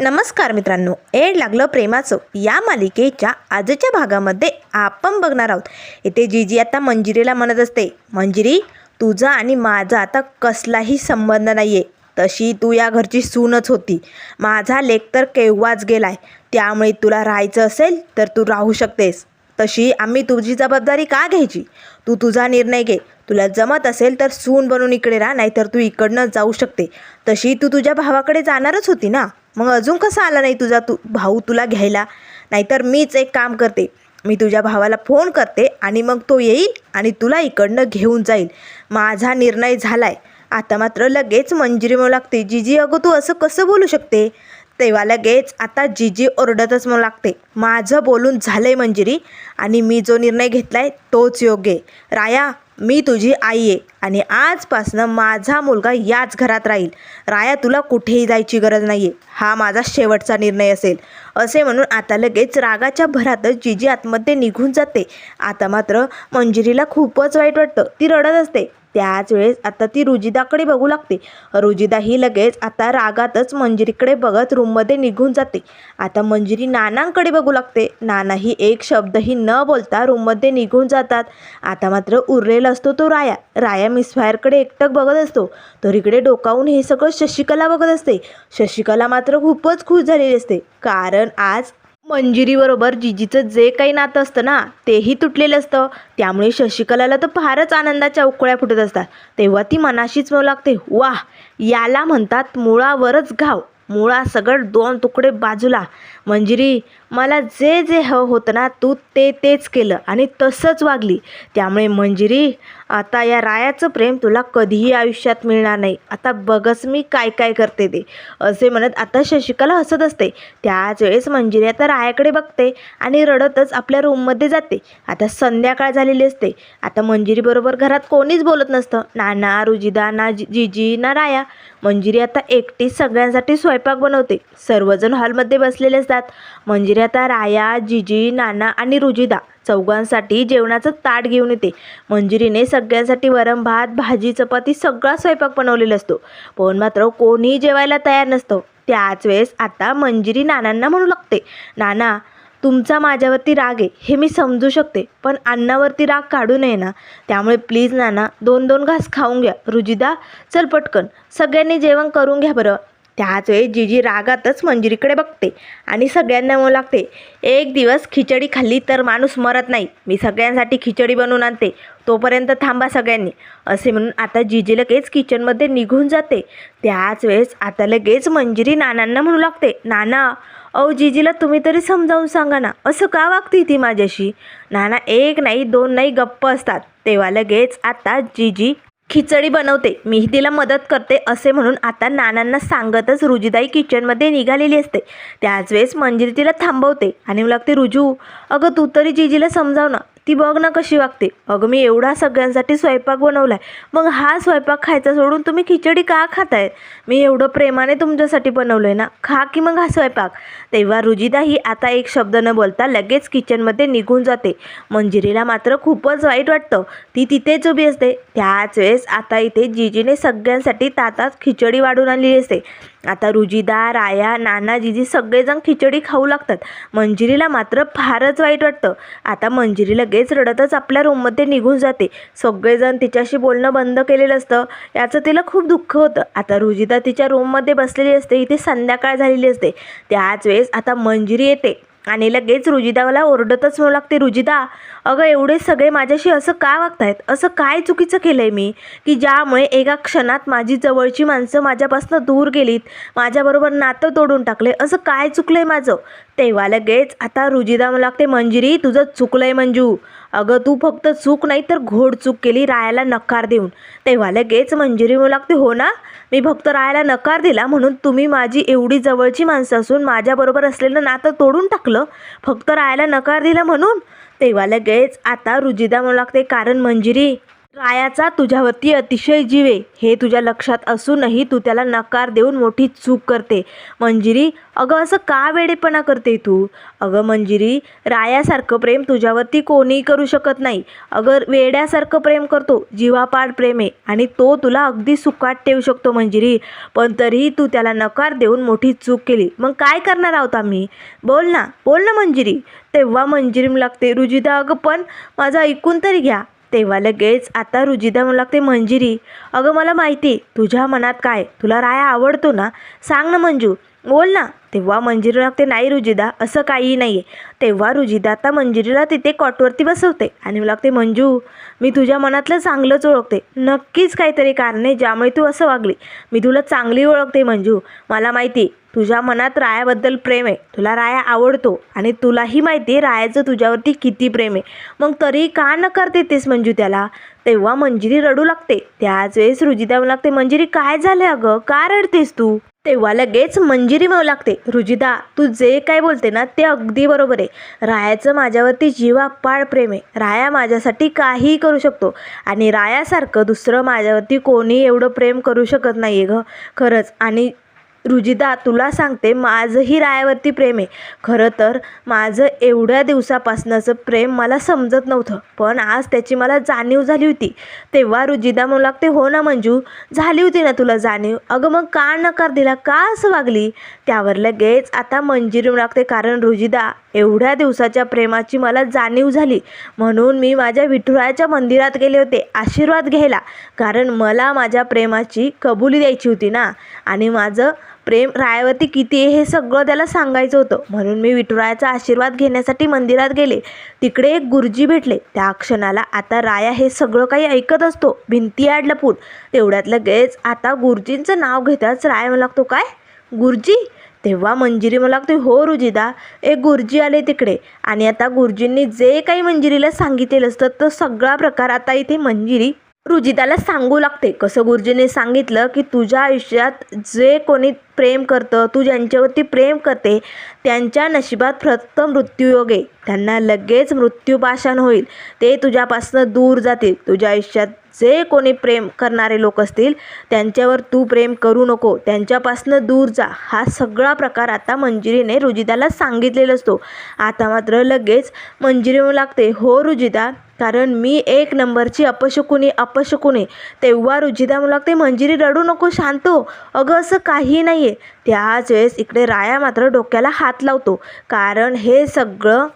नमस्कार मित्रांनो एड लागलं प्रेमाचं या मालिकेच्या आजच्या भागामध्ये आपण बघणार आहोत. इथे जीजी आता मंजिरीला म्हणत असते मंजिरी तुझा आणि माझा आता कसलाही संबंध नाही आहे तशी तू या घरची सूनच होती. माझा लेख तर केव्हाच गेलाय. त्यामुळे तुला राहायचं असेल तर तू राहू शकतेस. तशी आम्ही तुझी जबाबदारी का घ्यायची? तू तुझा निर्णय घे. तुला जमत असेल तर सून बनून इकडे राहा नाहीतर तू इकडनं जाऊ शकते. तशी तू तुझ्या भावाकडे जाणारच होती ना? मग अजून कसं आला नाही तुझा तू भाऊ तुला घ्यायला? नाहीतर मीच एक काम करते. मी तुझ्या भावाला फोन करते आणि मग तो येईल आणि तुला इकडनं घेऊन जाईल. माझा निर्णय झालाय. आता मात्र लगेच मंजिरी म्हणू लागते. जीजी अगं तू असं कसं बोलू शकते? तेव्हा लगेच आता जीजी ओरडतच म्हणू लागते माझं बोलून झालंय मंजिरी आणि मी जो निर्णय घेतलाय तोच योग्य आहे. राया मी तुझी आई आहे आणि आजपासनं माझा मुलगा याच घरात राहील. राया तुला कुठेही जायची गरज नाही आहे हा माझा शेवटचा निर्णय असेल. असे म्हणून आता लगेच रागाच्या भरातच जीजी आतमध्ये निघून जाते. आता मात्र मंजिरीला खूपच वाईट वाटतं. ती रडत असते. त्याच वेळेस आता ती रुजिदाकडे बघू लागते. रुजिदा ही लगेच आता रागातच मंजिरीकडे बघत रूममध्ये निघून जाते. आता मंजिरी नानांकडे बघू लागते. नानाही एक शब्दही न बोलता रूममध्ये निघून जातात. आता मात्र उरलेला असतो तो राया. राया मिसफायरकडे एकटक बघत असतो. तर इकडे डोकावून हे सगळं शशिकला बघत असते. शशिकला मात्र खूपच खुश झालेली असते. कारण आज मंजिरीबरोबर जिजीचं जे काही नातं असतं ना तेही तुटलेलं असतं. त्यामुळे शशिकलाला तर फारच आनंदाच्या उकळ्या फुटत असतात. तेव्हा ती मनाशीच म्हणू लागते. वाह! याला म्हणतात मुळावरच घाव. मुळा सगळं दोन तुकडे बाजूला. मंजिरी मला जे जे हवं होतं ना तू ते तेच केलं आणि तसंच वागली. त्यामुळे मंजिरी आता या रायाचं प्रेम तुला कधीही आयुष्यात मिळणार नाही. आता बघच मी काय काय करते ते. असे म्हणत आता शशिकला हसत असते. त्याच वेळेस मंजिरी आता रायाकडे बघते आणि रडतच आपल्या रूममध्ये जाते. आता संध्याकाळ झालेली असते. आता मंजिरीबरोबर घरात कोणीच बोलत नसतं. नाना रुजिदा ना जिजी ना राया. मंजिरी आता एकटीच सगळ्यांसाठी स्वयंपाक बनवते. सर्वजण हॉलमध्ये बसलेले असतात मंजिरी आता राया जिजी नाना आणि रुजिदा. चौघांसाठी जेवणाचं ताट घेऊन येते. मंजिरीने सगळ्यांसाठी वरण भात भाजी चपाती सगळा स्वयंपाक बनवलेला असतो. पण मात्र कोणीही जेवायला तयार नसतं. त्याच वेळेस आता मंजिरी नानांना म्हणू लागते. नाना तुमचा माझ्यावरती राग आहे हे मी समजू शकते पण अन्नावरती राग काढू नये ना. त्यामुळे प्लीज नाना दोन दोन घास खाऊन घ्या. रुजिदा चल पटकन. सगळ्यांनी जेवण करून घ्या बरं. त्याच वेळी जीजी रागातच मंजिरीकडे बघते आणि सगळ्यांना म्हणू लागते. एक दिवस खिचडी खाल्ली तर माणूस मरत नाही. मी सगळ्यांसाठी खिचडी बनवून आणते. तोपर्यंत थांबा सगळ्यांनी. असे म्हणून आता जीजी लगेच किचनमध्ये निघून जाते. त्याच वेळेस आता लगेच मंजिरी नानांना म्हणू लागते नाना अहो जीजीला तुम्ही तरी समजावून सांगा ना असं का वागते ती माझ्याशी? नाना एक नाही दोन नाही गप्प असतात. तेव्हा लगेच आता जीजी खिचडी बनवते. मीही तिला मदत करते असे म्हणून आता नानांना सांगतच रुजीदाई किचनमध्ये निघालेली असते. त्याच वेळेस मंजिरी तिला थांबवते आणि मला लागते रुजू अगं तू तरी जीजीला समजाव ना. ती बघ ना कशी वागते. अगं मी एवढा सगळ्यांसाठी स्वयंपाक बनवला आहे मग हा स्वयंपाक खायचा सोडून तुम्ही खिचडी का खाताय? मी एवढं प्रेमाने तुमच्यासाठी बनवलं आहे ना. खा की मग हा स्वयंपाक. तेव्हा रुजिदा ही आता एक शब्द न बोलता लगेच किचनमध्ये निघून जाते. मंजिरीला मात्र खूपच वाईट वाटतं. ती तिथेच उभी असते. त्याच वेळेस आता इथे जिजीने सगळ्यांसाठी तातात खिचडी वाढून आणलेली असते. आता रुजिदा राया नाना जिजी सगळेजण खिचडी खाऊ लागतात. मंजिरीला मात्र फारच वाईट वाटतं. आता मंजिरी लगेच रडतच आपल्या रूममध्ये निघून जाते. सगळेजण तिच्याशी बोलणं बंद केलेलं असतं. याचं तिला खूप दुःख होतं. आता रुजिदा तिच्या रूममध्ये बसलेली असते. इथे संध्याकाळ झालेली असते. त्याच वेळेस आता मंजिरी येते. आणि लगेच रुजिदाला ओरडतच म्हणू लागते रुजिदा अगं एवढे सगळे माझ्याशी असं का वागतायत? असं काय चुकीचं केलं आहे मी? की ज्यामुळे एका क्षणात माझी जवळची माणसं माझ्यापासून दूर गेलीत माझ्याबरोबर नातं तोडून टाकले असं काय चुकलं आहे माझं? तेव्हा लगेच आता रुजिदा म्हणू लागते मंजिरी तुझं चुकलं आहे मंजू. अगं तू फक्त चूक नाही तर घोड चूक केली रायाला नकार देऊन. तेव्हा लगेच मंजिरी म्हणू लागते हो ना? मी फक्त राहायला नकार दिला म्हणून तुम्ही माझी एवढी जवळची माणसं असून माझ्याबरोबर असलेलं नातं तोडून टाकलं. फक्त राहायला नकार दिला म्हणून? तेव्हा लगेच आता रुजिदा म्हणू लागते कारण मंजिरी रायाचा तुझ्यावरती अतिशय जीव आहे. हे तुझ्या लक्षात असूनही तू त्याला नकार देऊन मोठी चूक करते. मंजिरी अगं असं का वेडेपणा करते तू? अगं मंजिरी रायासारखं प्रेम तुझ्यावरती कोणीही करू शकत नाही. अगं वेड्यासारखं प्रेम करतो जीवापाड प्रेम आहे आणि तो तुला अगदी सुखात ठेवू शकतो मंजिरी. पण तरीही तू त्याला नकार देऊन मोठी चूक केली. मग काय करणार आहोत आम्ही? बोल ना बोल ना मंजिरी. तेव्हा मंजिरी लागते रुजिदा अगं पण माझं ऐकून तरी घ्या. तेव्हा लगेच आता रुजिदा म्हणू लागते मंजिरी अगं मला माहिती तुझ्या मनात काय? तुला राया आवडतो ना? सांग ना मंजू. बोल ना. तेव्हा मंजिरी लागते नाही रुजिदा असं काहीही नाही आहे तेव्हा रुजिदा आता मंजिरीला तिथे कॉटवरती बसवते. आणि मला लागते मंजू मी तुझ्या मनातलं चांगलंच ओळखते. नक्कीच काहीतरी कारण आहे ज्यामुळे तू असं वागली. मी तुला चांगली ओळखते मंजू. मला माहिती तुझ्या मनात रायाबद्दल प्रेम आहे. तुला राया आवडतो. आणि तुलाही माहिती आहे रायाचं तुझ्यावरती किती प्रेम आहे. मग तरी का नकार देतेस मंजू त्याला? तेव्हा मंजिरी रडू लागते. त्याच वेळेस रुजिदा लागते मंजिरी काय झालं अगं? का रडतेस तू? तेव्हा लगेच मंजिरी म्हणू लागते. रुजिदा तू जे काय बोलते ना ते अगदी बरोबर आहे. रायाचं माझ्यावरती जीवापाड प्रेम आहे. राया माझ्यासाठी काहीही करू शकतो. आणि रायासारखं दुसरं माझ्यावरती कोणी एवढं प्रेम करू शकत नाही आहे गं. खरंच. आणि रुजिदा तुला सांगते माझंही रायावरती प्रेम आहे. खरं तर माझं एवढ्या दिवसापासनंचं प्रेम मला समजत नव्हतं पण आज त्याची मला जाणीव झाली होती. तेव्हा रुजिदा म्हणू लागते हो ना मंजू झाली होती ना तुला जाणीव? अगं मग का नकार दिला? का असं वागली? त्यावर लगेच आता मंजिरी लागते. कारण रुजिदा एवढ्या दिवसाच्या प्रेमाची मला जाणीव झाली. म्हणून मी माझ्या विठुरायाच्या मंदिरात गेले होते आशीर्वाद घ्यायला. कारण मला माझ्या प्रेमाची कबुली द्यायची होती ना. आणि माझं प्रेम रायावरती किती आहे हे सगळं त्याला सांगायचं होतं. म्हणून मी विठुरायाचा आशीर्वाद घेण्यासाठी मंदिरात गेले. तिकडे एक गुरुजी भेटले. त्या क्षणाला आता राया हे सगळं काही ऐकत असतो. भिंती आड लपून तेवढ्यात लगेच आता गुरुजींचं नाव घेताच राया मला लागतो. काय? गुरुजी तेव्हा मंजिरी मला लागते हो रुजिदा एक गुरुजी आले तिकडे. आणि आता गुरुजींनी जे काही मंजिरीला सांगितलेलं असतं तो सगळा प्रकार आता इथे मंजिरी रुजिदाला सांगू लागते. कसं गुरुजीने सांगितलं की तुझ्या आयुष्यात जे कोणी प्रेम करतं तू ज्यांच्यावरती प्रेम करते त्यांच्या नशिबात फक्त मृत्यूयोग आहे. त्यांना लगेच मृत्यूपाषाण होईल. ते तुझ्यापासून दूर जातील. तुझ्या आयुष्यात जे कोणी प्रेम करणारे लोक असतील त्यांच्यावर तू प्रेम करू नको. त्यांच्यापासनं दूर जा. हा सगळा प्रकार आता मंजिरीने रुजिदाला सांगितलेला असतो. आता मात्र लगेच मंजिरी लागते हो रुजिदा कारण मी एक नंबरची अपशकुनी अपशकुनी. तेव्हा रुजिदा म्हणू लागते मंजिरी रडू नको शांत हो. अगं असं काही नाही आहे त्याच वेळेस इकडे राया मात्र डोक्याला हात लावतो. कारण हे सगळं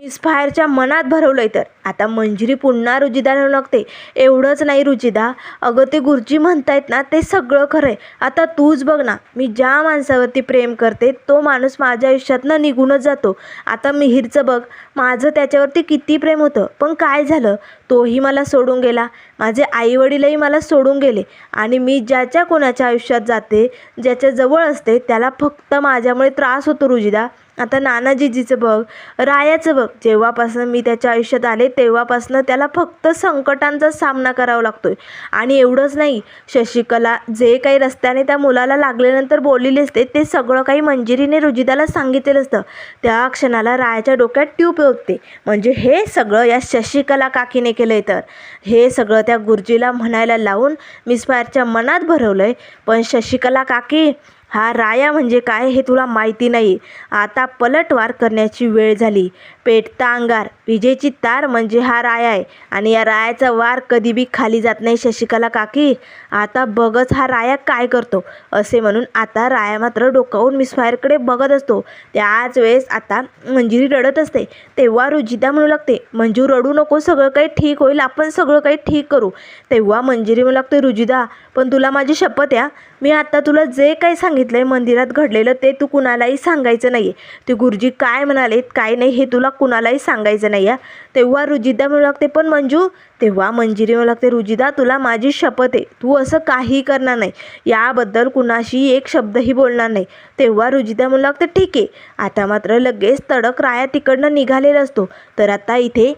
मिसफायरच्या मनात भरवलंय तर. आता मंजिरी पुन्हा रुजिदा राहू लागते. एवढंच नाही रुजिदा. अगं ते गुरुजी म्हणतायत ना ते सगळं खरं आहे आता तूच बघ ना मी ज्या माणसावरती प्रेम करते तो माणूस माझ्या आयुष्यातनं निघूनच जातो. आता मिहीरचं बघ माझं त्याच्यावरती किती प्रेम होतं. पण काय झालं? तोही मला सोडून गेला. माझे आईवडीलही मला सोडून गेले. आणि मी ज्याच्या कोणाच्या आयुष्यात जाते ज्याच्या जवळ असते त्याला फक्त माझ्यामुळे त्रास होतो रुजिदा. आता नानाजीजीचं बघ रायाचं बघ. जेव्हापासनं मी त्याच्या आयुष्यात आले तेव्हापासनं त्याला फक्त संकटांचा सामना करावा लागतोय. आणि एवढंच नाही शशिकला जे काही रस्त्याने त्या मुलाला लागल्यानंतर बोललेले असते ते सगळं काही मंजिरीने रुजिताला सांगितलेलं असतं. त्या क्षणाला रायाच्या डोक्यात ट्यूब होते. म्हणजे हे सगळं या शशिकला काकीने केलं आहे तर. हे सगळं त्या गुरुजीला म्हणायला लावून मिसफायरच्या मनात भरवलं आहे पण शशिकला काकी हा राया म्हणजे काय हे तुला माहिती नाही. आता पलटवार करण्याची वेळ झाली. पेटता अंगार विजेची तार म्हणजे हा राया आहे. आणि या रायाचा वार कधी बी खाली जात नाही शशिकला काकी. आता बघच हा राया काय करतो असे म्हणून आता राया मात्र डोकावून मिसफायरकडे बघत असतो. त्याच वेळेस आता मंजिरी रडत असते. तेव्हा रुजिदा म्हणू लागते मंजू रडू नको सगळं काही ठीक होईल आपण सगळं काही ठीक करू. तेव्हा मंजिरी म्हणू लागते रुजिदा पण तुला माझी शपथ या. मी आता तुला जे काही सांगितलं आहे मंदिरात घडलेलं ते तू कुणालाही सांगायचं नाही आहे ते गुरुजी काय म्हणालेत काय नाही हे तुला कुणालाही सांगायचं नाही आहे तेव्हा रुजिदा म्हणू लागते पण मंजू तेव्हा मंजिरी म्हणू लागते रुजिदा तुला माझी शपथ आहे. तू असं काही करणार नाही. याबद्दल कुणाशी एक शब्दही बोलणार नाही. तेव्हा रुजिदा म्हणू लागते ठीक आहे. आता मात्र लगेच तडक राया तिकडनं निघालेला असतो. तर आता इथे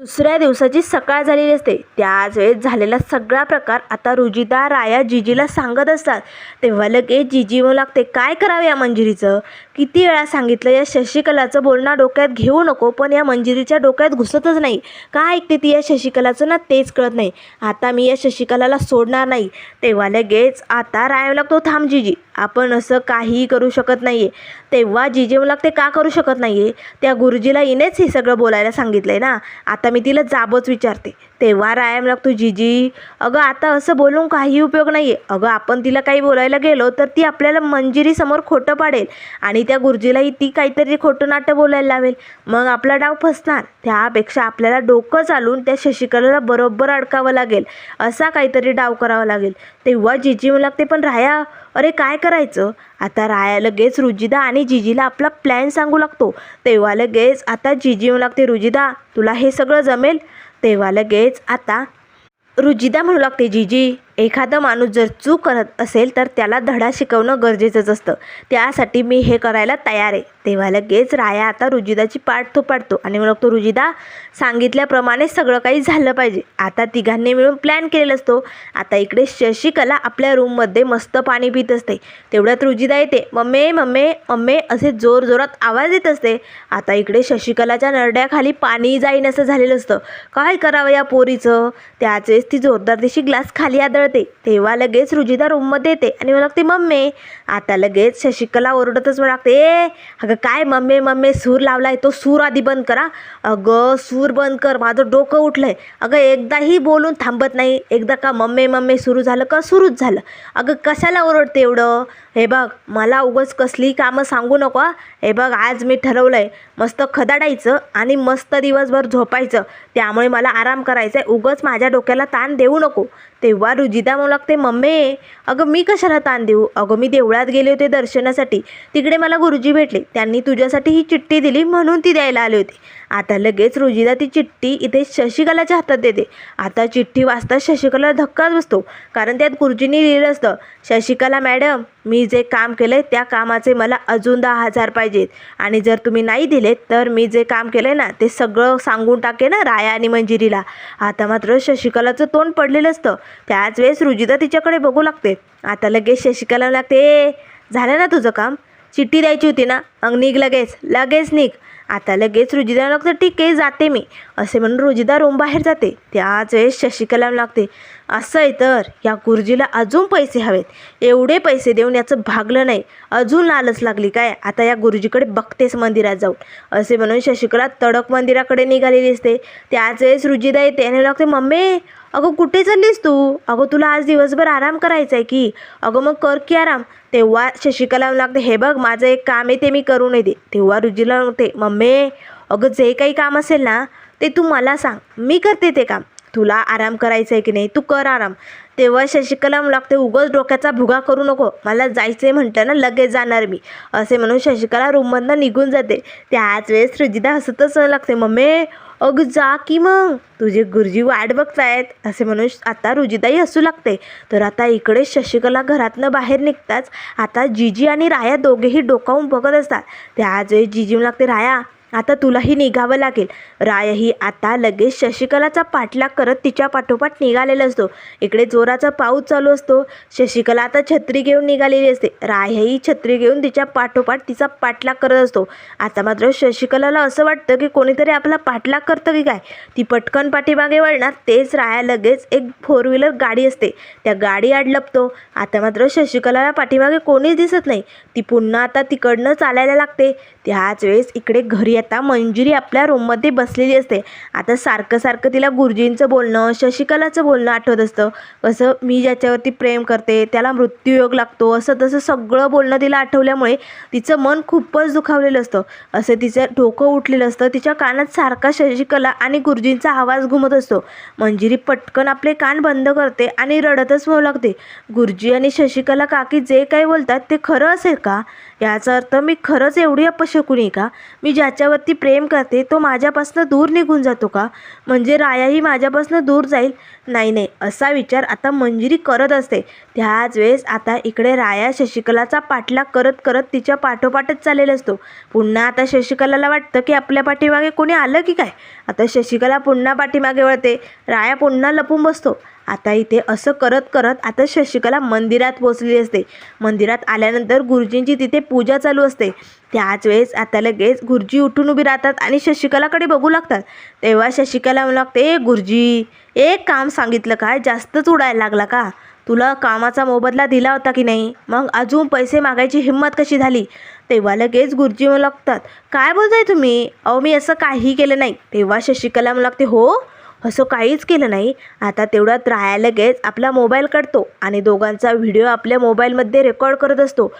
दुसऱ्या दिवसाची सकाळ झालेली असते. त्याच वेळेस झालेला सगळा प्रकार आता रुजिदा राया जिजीला सांगत असतात. तेव्हा लगेच जिजी म्हणू लागते काय करावं या मंजिरीचं? किती वेळा सांगितलं या शशिकलाचं बोलणं डोक्यात घेऊ नको पण या मंजिरीच्या डोक्यात घुसतच नाही. काय ऐकते ती या शशिकलाचं? ना तेच कळत नाही. आता मी या शशिकलाला सोडणार नाही. तेव्हा लगेच आता राया लागतो थांब जिजी. आपण असं काहीही करू शकत नाही आहे तेव्हा जिजे मला ते का करू शकत नाही आहे त्या गुरुजीला हिनेच हे सगळं बोलायला सांगितलं आहे ना. आता मी तिला जाबच विचारते. तेव्हा राया लागतो जिजी. अगं आता असं बोलून काही उपयोग नाही आहे अगं आपण तिला काही बोलायला गेलो तर ती आपल्याला मंजिरीसमोर खोटं पाडेल आणि त्या गुरुजीलाही ती काहीतरी खोटं नाटं बोलायला लावेल. मग आपला डाव फसणार. त्यापेक्षा आपल्याला डोकं चालून त्या शशिकलाला बरोबर अडकावं लागेल. असा काहीतरी डाव करावा लागेल. तेव्हा जीजी म्हणू लागते पण राया अरे काय करायचं? आता राया लगेच रुजिदा आणि जिजीला आपला प्लॅन सांगू लागतो. तेव्हा लगेच आता जिजी म्हणू लागते रुजिदा तुला हे सगळं जमेल? तेव्हा लगेच आता रुजिदा म्हणू लागते जीजी. एखादा माणूस जर चूक करत असेल तर त्याला धडा शिकवणं गरजेचंच असतं. त्यासाठी मी हे करायला तयार आहे. तेव्हा लगेच राया आता रुजिदाची पाठ तो पाडतो आणि मग तो रुजिदा सांगितल्याप्रमाणे सगळं काही झालं पाहिजे. आता तिघांनी मिळून प्लॅन केलेला असतो. आता इकडे शशिकला आपल्या रूममध्ये मस्त पाणी पित असते. तेवढ्यात रुजिदा येते. मम्मे मम्मे मम्मे असे जोर जोरात आवाज येत असते. आता इकडे शशिकलाच्या नरड्याखाली पाणी जाईन असं झालेलं असतं. काय करावं या पोरीचं? त्याच वेळेस ती जोरदार दिशी ग्लास खाली आदळ करते तेव्हा लगेच रुजिदा रूममध्ये येते आणि मला लागते मम्मी आता लगेच शशिकला ओरडतच मला लागते ए अगं काय मम्मी मम्मी सूर लावला आहे तो सूर आधी बंद करा. अगं सूर बंद कर माझं डोकं उठलंय. अगं एकदाही बोलून थांबत नाही. एकदा का मम्मी मम्मी सुरू झालं का सुरूच झालं. अगं कशाला ओरडते एवढं? हे बघ मला उगंच कसली कामं सांगू नको हे. बघ आज मी ठरवलं आहे मस्त खदाडायचं आणि मस्त दिवसभर झोपायचं. त्यामुळे मला आराम करायचा आहे उगाच माझ्या डोक्याला ताण देऊ नको. तेव्हा रुजिता म्हणू लागते मम्मे अगं मी कशाला ताण देऊ? अगं मी देवळात गेले होते दर्शनासाठी. तिकडे मला गुरुजी भेटले. त्यांनी तुझ्यासाठी ही चिठ्ठी दिली म्हणून ती द्यायला आली होती. आता लगेच रुजिदा ती चिठ्ठी इथे शशिकलाच्या हातात देते. आता चिठ्ठी वाचता शशिकला धक्काच बसतो. कारण त्यात गुरुजींनी लिहिलं असतं शशिकला मॅडम मी जे काम केलं आहे त्या कामाचे मला अजून दहा हजार पाहिजेत. आणि जर तुम्ही नाही दिलेत तर मी जे काम केलं आहे ना ते सगळं सांगून टाके ना राया आणि मंजिरीला. आता मात्र शशिकलाचं तोंड पडलेलं असतं. त्याच वेळेस रुजिदा तिच्याकडे बघू लागते. आता लगेच शशिकला लागते झालं ना तुझं काम? चिठ्ठी द्यायची होती ना? मग निघ लगेच. लगेच निघ. आता लगेच रुजिदाला लागतं ठीक आहे जाते मी. असे म्हणून रुजिदा रूम बाहेर जाते. त्याच वेळेस शशिकला लागते असं आहे तर या गुरुजीला अजून पैसे हवेत. एवढे पैसे देऊन याचं भागलं नाही. अजून लालच लागली काय? आता या गुरुजीकडे बघतेच मंदिरात जाऊन. असे म्हणून शशिकला तडक मंदिराकडे निघालेली असते. त्याच वेळेस रुजिदा येते आणि लागते मम्मी अगं कुठे चाललीस तू? अगं तुला आज दिवसभर आराम करायचा आहे की. अगं मग कर की आराम. तेव्हा शशिकला लागते हे बघ माझं एक काम आहे ते मी करू नये दे तेव्हा रुजीला म्हणते मम्मी अगं जे काही काम असेल ना ते तू मला सांग. मी करते ते काम. तुला आराम करायचा आहे की नाही तू कर आराम. तेव्हा शशिकला लागते उगच डोक्याचा भुगा करू नको. मला जायचं आहे म्हटलं ना लगेच जाणार मी. असे म्हणून शशिकला रूममधनं निघून जाते. त्याच वेळेस रुजिदा हसतच लागते मम्मी अगं जा की मग. तुझे गुरुजी वाट बघतायत. असे म्हणून आता रुजिताई हसू लागते. तर आता इकडे शशिकला घरातनं बाहेर निघताच आता जिजी आणि राया दोघेही डोकावून बघत असतात. त्याच वेळी जिजी लागते राया. आता तुलाही निघावं लागेल. रायही आता लगेच शशिकलाचा पाठलाग करत तिच्या पाठोपाठ निघालेला असतो. इकडे जोराचा पाऊस चालू असतो. शशिकला आता छत्री घेऊन निघालेली असते. रायही छत्री घेऊन तिच्या पाठोपाठ तिचा पाठलाग करत असतो. आता मात्र शशिकलाला असं वाटतं की कोणीतरी आपला पाठलाग करतं की काय? ती पटकन पाठीमागे वळणार तेच राया लगेच एक फोर व्हीलर गाडी असते. त्या गाडी आडलपतो आता मात्र शशिकलाला पाठीमागे कोणीच दिसत नाही. ती पुन्हा आता तिकडनं चालायला लागते. त्याच वेळेस इकडे घरी आता मंजिरी आपल्या रूममध्ये बसलेली असते. आता सारखं सारखं तिला गुरुजींचं बोलणं शशिकलाचं बोलणं आठवत असतं. कसं मी ज्याच्यावरती प्रेम करते त्याला मृत्यूयोग लागतो असं तसं सगळं बोलणं तिला आठवल्यामुळे तिचं मन खूपच दुखावलेलं असतं. असं तिचं डोकं उठलेलं असतं तिच्या कानात सारखा शशिकला आणि गुरुजींचा आवाज घुमत असतो. मंजिरी पटकन आपले कान बंद करते आणि रडतच होऊ लागते. गुरुजी आणि शशिकला काकी जे काही बोलतात ते खरं असेल का? याचा अर्थ मी खरंच एवढी अपशकुनी आहे का? मी ज्याच्यावरती प्रेम करते तो माझ्यापासून दूर निघून जातो का? म्हणजे रायाही माझ्यापासून दूर जाईल? नाही नाही. असा विचार आता मंजिरी करत असते. त्याच वेळेस आता इकडे राया शशिकलाचा पाठलाग करत करत तिच्या पाठोपाठच चाललेला असतो. पुन्हा आता शशिकलाला वाटतं की आपल्या पाठीमागे कोणी आलं की काय? आता शशिकला पुन्हा पाठीमागे वळते. राया पुन्हा लपून बसतो. आता इथे असं करत करत आता शशिकला मंदिरात पोचलेली असते. मंदिरात आल्यानंतर गुरुजींची तिथे पूजा चालू असते. त्याच वेळेस आता लगेच गुरुजी उठून उभी राहतात आणि शशिकलाकडे बघू लागतात. तेव्हा शशिकला म्हणू लागते "ए, गुरुजी एक काम सांगितलं काय? जास्तच उडायला लागला का? तुला कामाचा मोबदला दिला होता की नाही? मग अजून पैसे मागायची हिंमत कशी झाली? तेव्हा लगेच गुरुजी म्हणू लागतात काय बोलताय तुम्ही? अहो मी असं काही केलं नाही. तेव्हा शशिकला म्हणू लागते हो? असं काहीच केलं नाही. आता तेवढ्यात राहायला लगेच आपला मोबाईल काढतो आणि दोघांचा व्हिडिओ आपल्या मोबाईलमध्ये रेकॉर्ड करत असतो.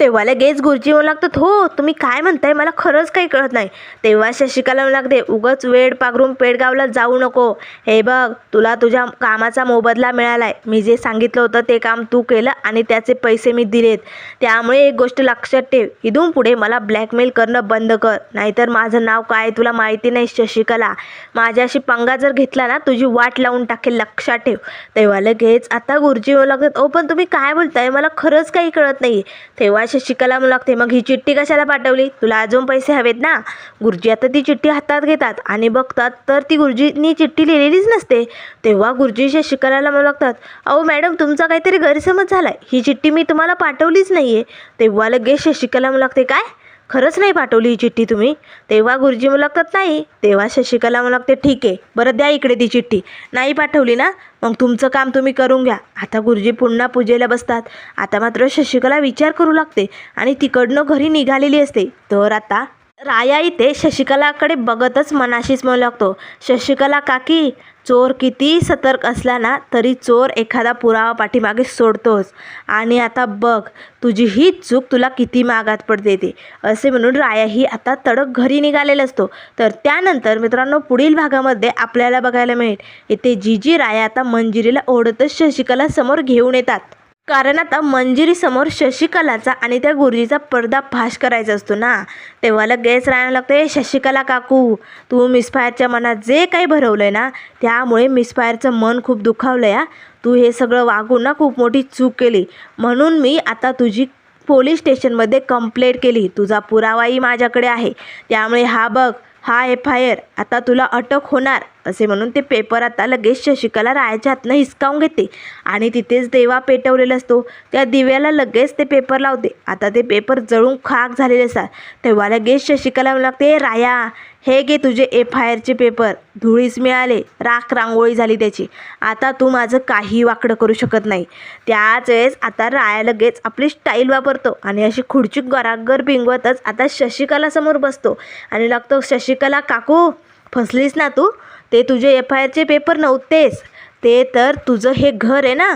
तेव्हा लगेच गुरुजी म्हणू लागतात. हो तुम्ही काय म्हणताय? मला खरंच काही कळत नाही. तेव्हा शशिकाला म्हणू लागते उगच वेड पागरून पेडगावला जाऊ नको. हे बघ तुला तुझ्या कामाचा मोबदला मिळाला आहे मी जे सांगितलं होतं ते काम तू केलं आणि त्याचे पैसे मी दिलेत. त्यामुळे एक गोष्ट लक्षात ठेव. इथून पुढे मला ब्लॅकमेल करणं बंद कर. नाहीतर माझं नाव काय तुला माहिती नाही शशिकला. माझ्याशी पंगा जर घेतला ना तुझी वाट लावून टाकेल लक्षात ठेव. तेव्हा लगेच आता गुरुजी म्हणू लागतात ओ पण तुम्ही काय बोलताय? मला खरंच काही कळत नाही. तेव्हा शशिकला शिकायला लागते. मग ही चिठ्ठी कशाला पाठवली? तुला अजून पैसे हवेत ना? गुरुजी आता ती चिठ्ठी हातात घेतात आणि बघतात तर ती गुरुजींनी चिठ्ठी लिहिलेलीच नसते. तेव्हा गुरुजी शशिकलाला म्हणू लागतात अहो मॅडम तुमचा काहीतरी गैरसमज झाला आहे ही चिठ्ठी मी तुम्हाला पाठवलीच नाही आहे तेव्हा लगेच शशिकला म्हणू लागते काय? खरंच नाही पाठवली ही चिठ्ठी तुम्ही? तेव्हा गुरुजी मुलाखत लागतात नाही तेव्हा शशिकला म्हणू ठीक आहे बरं द्या इकडे ती चिठ्ठी. नाही पाठवली ना? मग तुमचं काम तुम्ही करून घ्या. आता गुरुजी पुन्हा पूजेला बसतात. आता मात्र शशिकला विचार करू लागते आणि तिकडनं घरी निघालेली असते. तर आता राया इथे शशिकलाकडे बघतच मनाशीच म्हणू लागतो. शशिकला काकी चोर किती सतर्क असला ना तरी चोर एखादा पुरावा पाठीमागे सोडतोच. आणि आता बघ तुझी ही चूक तुला किती मागात पडते ते. असे म्हणून रायाही आता तडक घरी निघालेला असतो. तर त्यानंतर मित्रांनो पुढील भागामध्ये आपल्याला बघायला मिळेल. इथे जी राया आता मंजिरीला ओढतच शशिकला समोर घेऊन येतात. कारण आता मंजिरीसमोर शशिकलाचा आणि त्या गुरुजीचा पडदा फाश करायचा असतो ना. तेव्हा लगेच राहायला लागते शशिकला काकू तू मिसफायरच्या मनात जे काही भरवलं आहे ना त्यामुळे मिसफायरचं मन खूप दुखावलं या तू हे सगळं वागून ना खूप मोठी चूक केली. म्हणून मी आता तुझी पोलीस स्टेशनमध्ये कंप्लेंट केली. तुझा पुरावाही माझ्याकडे आहे. त्यामुळे हा बघ हा एफ आय आर आता तुला अटक होणार. असे म्हणून ते पेपर आता लगेच शशिकला रायाच्या हातनं हिसकावून घेते. आणि तिथेच देवा पेटवलेला असतो. त्या दिव्याला लगेच ते पेपर लावते. आता ते पेपर जळून खाक झालेले असतात. तेव्हा लगेच शशिकला लागते राया हे घे तुझे एफ आय आरचे पेपर. धुळीस मिळाले. राख रांगोळी झाली त्याची. आता तू माझं काही वाकडं करू शकत नाही. त्याच वेळेस आता राया लगेच आपली स्टाईल वापरतो. आणि अशी खुर्ची गरागर बिंगवतच आता शशिकलासमोर बसतो. आणि लागतो शशिकला काकू फसलीस ना तू? ते तुझे एफ आय आरचे पेपर नव्हतेच. ते तर तुझं हे घर आहे ना?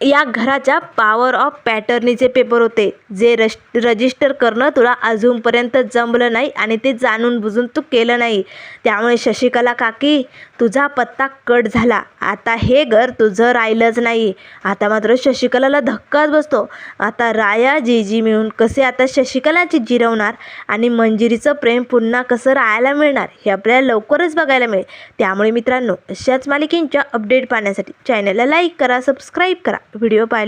या घराच्या पॉवर ऑफ पॅटर्नीचे पेपर होते. जे रश रजिस्टर करणं तुला अजूनपर्यंत जमलं नाही आणि ते जाणून बुजून तू केलं नाही. त्यामुळे शशिकला काकी तुझा पत्ता कट झाला. आता हे घर तुझं राहिलंच नाही. आता मात्र शशिकलाला धक्काच बसतो. आता राया जीजी मिळून कसे आता शशिकलाची जिरवणार आणि मंजिरीचं प्रेम पुन्हा कसं राहायला मिळणार हे आपल्याला लवकरच बघायला मिळेल. त्यामुळे मित्रांनो अशाच मालिकेंच्या अपडेट पाहण्यासाठी चॅनलला लाईक करा सबस्क्राईब करा. व्हिडिओ पाहायला